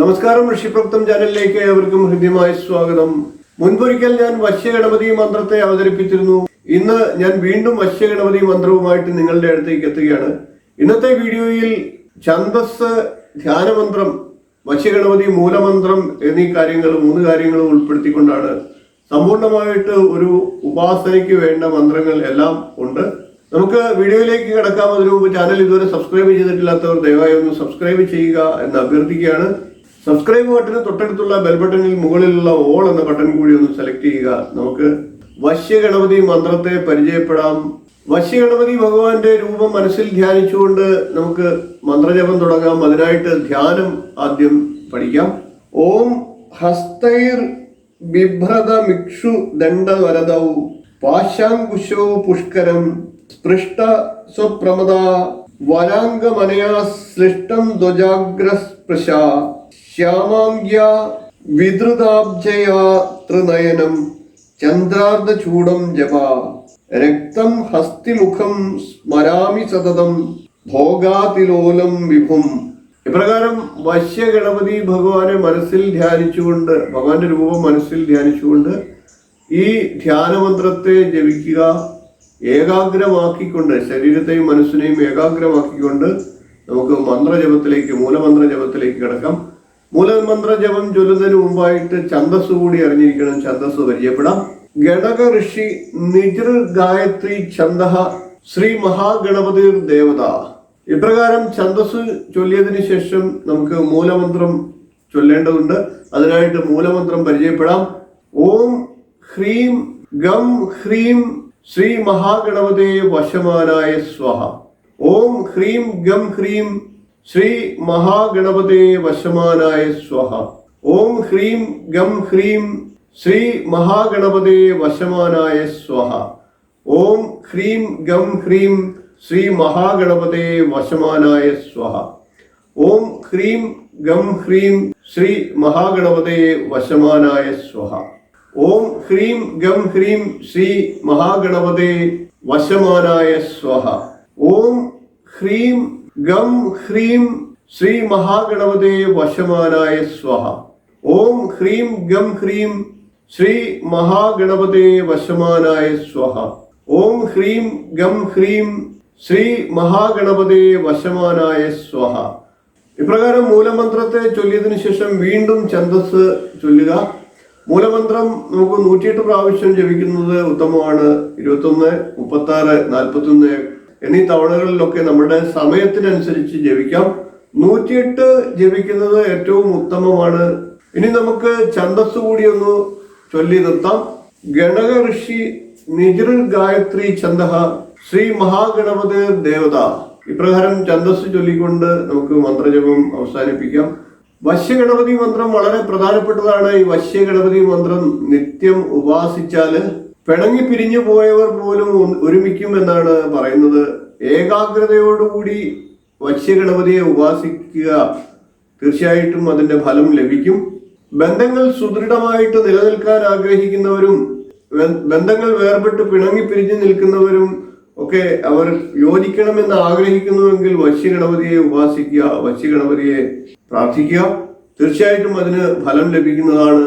നമസ്കാരം ഋഷിപ്രക്തം ചാനലിലേക്ക് ഏവർക്കും ഹൃദ്യമായ സ്വാഗതം. മുൻപൊരിക്കൽ ഞാൻ വശ്യഗണപതി മന്ത്രത്തെ അവതരിപ്പിച്ചിരുന്നു. ഇന്ന് ഞാൻ വീണ്ടും വശ്യഗണപതി മന്ത്രവുമായിട്ട് നിങ്ങളുടെ അടുത്തേക്ക് എത്തുകയാണ്. ഇന്നത്തെ വീഡിയോയിൽ ഛന്ദസ് ധ്യാനമന്ത്രം വശ്യഗണപതി മൂലമന്ത്രം എന്നീ കാര്യങ്ങൾ മൂന്ന് കാര്യങ്ങൾ ഉൾപ്പെടുത്തിക്കൊണ്ടാണ് സമ്പൂർണമായിട്ട് ഒരു ഉപാസനയ്ക്ക് വേണ്ട മന്ത്രങ്ങൾ എല്ലാം ഉണ്ട്. നമുക്ക് വീഡിയോയിലേക്ക് കിടക്കാം. അതിനു മുമ്പ് ചാനൽ ഇതുവരെ സബ്സ്ക്രൈബ് ചെയ്തിട്ടില്ലാത്തവർ ദയവായി ഒന്ന് സബ്സ്ക്രൈബ് ചെയ്യുക എന്ന് അഭ്യർത്ഥിക്കുകയാണ്. സബ്സ്ക്രൈബ് ബട്ടന് തൊട്ടടുത്തുള്ള ബെൽ ബട്ടണിൽ മുകളിലുള്ള ഓൾ എന്ന ബട്ടൺ കൂടി ഒന്ന് സെലക്ട് ചെയ്യുക. നമുക്ക് വശ്യഗണപതി മന്ത്രത്തെ പരിചയപ്പെടാം. വശ്യഗണപതി ഭഗവാന്റെ രൂപം മനസ്സിൽ ധ്യാനിച്ചുകൊണ്ട് നമുക്ക് മന്ത്രജപം തുടങ്ങാം. അതിനായിട്ട് ധ്യാനം ആദ്യം പഠിക്കാം. ഓം ഹസ്തൈർ ബിഭ്രത മിക്ഷു ദണ്ഡവരദൗ പാശാങ്കുശോ പുഷ്കരം സ്പൃഷ്ട സ്വപ്രമദ വരാംഗമനയാ സൃഷ്ടം ധ്വജാഗ്രസ്പൃശ ശ്യാമാംഗ്യ വിദ്രുതാബ്ജയ ത്രിനയനം ചന്ദ്രാർദ്ധചൂടം ജപ. രക്തം ഹസ്തിമുഖം സ്മരാമി സതതം ഭോഗാതിലോലം വിഭും. ഇപ്രകാരം വശ്യഗണപതി ഭഗവാനെ മനസ്സിൽ ധ്യാനിച്ചുകൊണ്ട് ഭഗവാന്റെ രൂപം മനസ്സിൽ ധ്യാനിച്ചുകൊണ്ട് ഈ ധ്യാനമന്ത്രത്തെ ജപിക്കുക ഏകാഗ്രമാക്കിക്കൊണ്ട് ശരീരത്തെയും മനസ്സിനെയും ഏകാഗ്രമാക്കിക്കൊണ്ട് നമുക്ക് മന്ത്രജപത്തിലേക്ക് മൂലമന്ത്രജപത്തിലേക്ക് കിടക്കാം. മൂലമന്ത്ര ജപം ചൊല്ലുന്നതിന് മുമ്പായിട്ട് ഛന്ദസ് കൂടി അറിഞ്ഞിരിക്കണം ഛന്ദസ് പരിചയപ്പെടാം. ഗണക ഋഷി നിജൃ ഗായത്രി ഛന്ദ ശ്രീ മഹാഗണപതി ദേവത. ഇപ്രകാരം ഛന്ദസ് ചൊല്ലിയതിന് ശേഷം നമുക്ക് മൂലമന്ത്രം ചൊല്ലേണ്ടതുണ്ട്. അതിനായിട്ട് മൂലമന്ത്രം പരിചയപ്പെടാം. ഓം ഹ്രീം ഗം ഹ്രീം ശ്രീ മഹാഗണപതേ വശമാനായ സ്വഹ. ഓം ഹ്രീം ഗം ഹ്രീം ശ്രീ മഹാഗണപതേ വശമാനായ സ്വഹ. ഓം ഹ്രീം ഗം ഹ്രീം ശ്രീ മഹാഗണപതേ വശമാനായ സ്വഹ. ഓം ഹ്രീം ഗം ഹ്രീം ശ്രീ മഹാഗണപതേ വശമാനായ സ്വഹ. ഓം ഹ്രീം ഗം ഹ്രീം ശ്രീ മഹാഗണപതേ വശമാനായ സ്വഹ. ഓം ഹ്രീം ഗം ഹ്രീം ശ്രീ മഹാഗണപതേ വശമാനായ സ്വഹ. ഓം ഹ്രീം ഗം ഹ്രീം ശ്രീ മഹാഗണപതേ വശമാനായ സ്വഹ. ഓം ഹ്രീം ഗം ഹ്രീം ശ്രീ മഹാഗണപതേ വശമാനായ സ്വഹ. ഓം ഹ്രീം ഗം ഹ്രീം ശ്രീ മഹാഗണപതേ വശമാനായ സ്വഹ. ഇപ്രകാരം മൂലമന്ത്രത്തെ ചൊല്ലിയതിനു ശേഷം വീണ്ടും ഛന്ദസ് ചൊല്ലുക. മൂലമന്ത്രം നമുക്ക് നൂറ്റിയെട്ട് പ്രാവശ്യം ജപിക്കുന്നത് ഉത്തമമാണ്. ഇരുപത്തൊന്ന് മുപ്പത്തി ആറ് നാൽപ്പത്തൊന്ന് എന്നീ തവണകളിലൊക്കെ നമ്മുടെ സമയത്തിനനുസരിച്ച് ജപിക്കാം. നൂറ്റിയെട്ട് ജപിക്കുന്നത് ഏറ്റവും ഉത്തമമാണ്. ഇനി നമുക്ക് ഛന്ദസ് കൂടി ഒന്ന് ചൊല്ലി നിർത്താം. ഗണക ഋഷി നിജൃ ഗായത്രി ഛന്ദ ശ്രീ മഹാഗണപതി ദേവത. ഇപ്രകാരം ഛന്ദസ് ചൊല്ലിക്കൊണ്ട് നമുക്ക് മന്ത്രജപം അവസാനിപ്പിക്കാം. വശ്യഗണപതി മന്ത്രം വളരെ പ്രധാനപ്പെട്ടതാണ്. ഈ വശ്യഗണപതി മന്ത്രം നിത്യം ഉപാസിച്ചാൽ പിണങ്ങി പിരിഞ്ഞു പോയവർ പോലും ഒരുമിക്കും എന്നാണ് പറയുന്നത്. ഏകാഗ്രതയോടുകൂടി വശ്യഗണപതിയെ ഉപാസിക്കുക തീർച്ചയായിട്ടും അതിന്റെ ഫലം ലഭിക്കും. ബന്ധങ്ങൾ സുദൃഢമായിട്ട് നിലനിൽക്കാൻ ആഗ്രഹിക്കുന്നവരും ബന്ധങ്ങൾ വേർപെട്ട് പിണങ്ങി പിരിഞ്ഞു നിൽക്കുന്നവരും ഒക്കെ അവർ യോജിക്കണമെന്ന് ആഗ്രഹിക്കുന്നുവെങ്കിൽ വശ്യഗണപതിയെ ഉപാസിക്കുക വശ്യഗണപതിയെ പ്രാർത്ഥിക്കുക. തീർച്ചയായിട്ടും അതിന് ഫലം ലഭിക്കുന്നതാണ്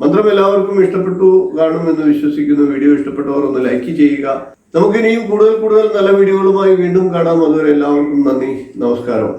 മന്ത്രം എല്ലാവർക്കും ഇഷ്ടപ്പെട്ടു കാണുമെന്ന് വിശ്വസിക്കുന്നു. വീഡിയോ ഇഷ്ടപ്പെട്ടവർ ഒന്ന് ലൈക്ക് ചെയ്യുക. നമുക്കിനിയും കൂടുതൽ കൂടുതൽ നല്ല വീഡിയോകളുമായി വീണ്ടും കാണാം. അതുവരെ എല്ലാവർക്കും നന്ദി. നമസ്കാരം.